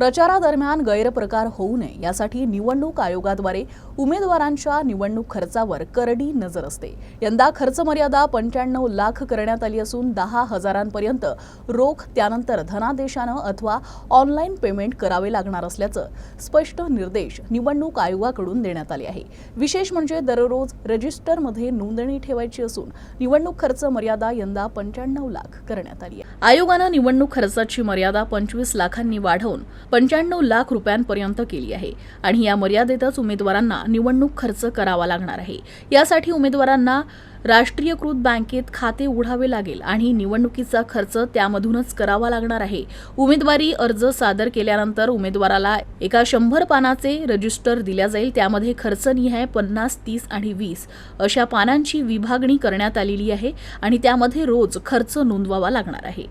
प्रचारादरम्यान गैरप्रकार होऊ नये यासाठी निवडणूक आयोगाद्वारे उमेदवारांच्या निवडणूक खर्चावर करडी नजर असते. यंदा खर्च मर्यादा पंच्याण्णव लाख करण्यात आली असून दहा हजारांपर्यंत रोख त्यानंतर धनादेशानं अथवा ऑनलाईन पेमेंट करावे लागणार असल्याचं स्पष्ट निर्देश निवडणूक आयोगाकडून देण्यात आले आहे. विशेष म्हणजे दररोज रजिस्टरमध्ये नोंदणी ठेवायची असून निवडणूक खर्च मर्यादा यंदा पंच्याण्णव लाख करण्यात आली आहे. आयोगानं निवडणूक खर्चाची मर्यादा पंचवीस लाखांनी वाढवून पंच्याण्णव लाख रुपयांपर्यंत केली आहे आणि या मर्यादेतच उमेदवारांना निवडणूक खर्च करावा लागणार आहे. यासाठी उमेदवारांना राष्ट्रीयकृत बँकेत खाते उघडावे लागेल आणि निवडणुकीचा खर्च त्यामधूनच करावा लागणार आहे. उमेदवारी अर्ज सादर केल्यानंतर उमेदवाराला एका शंभर पानाचे रजिस्टर दिल्या जाईल. त्यामध्ये खर्च निहाय पन्नास तीस आणि वीस अशा पानांची विभागणी करण्यात आलेली आहे आणि त्यामध्ये रोज खर्च नोंदवावा लागणार आहे.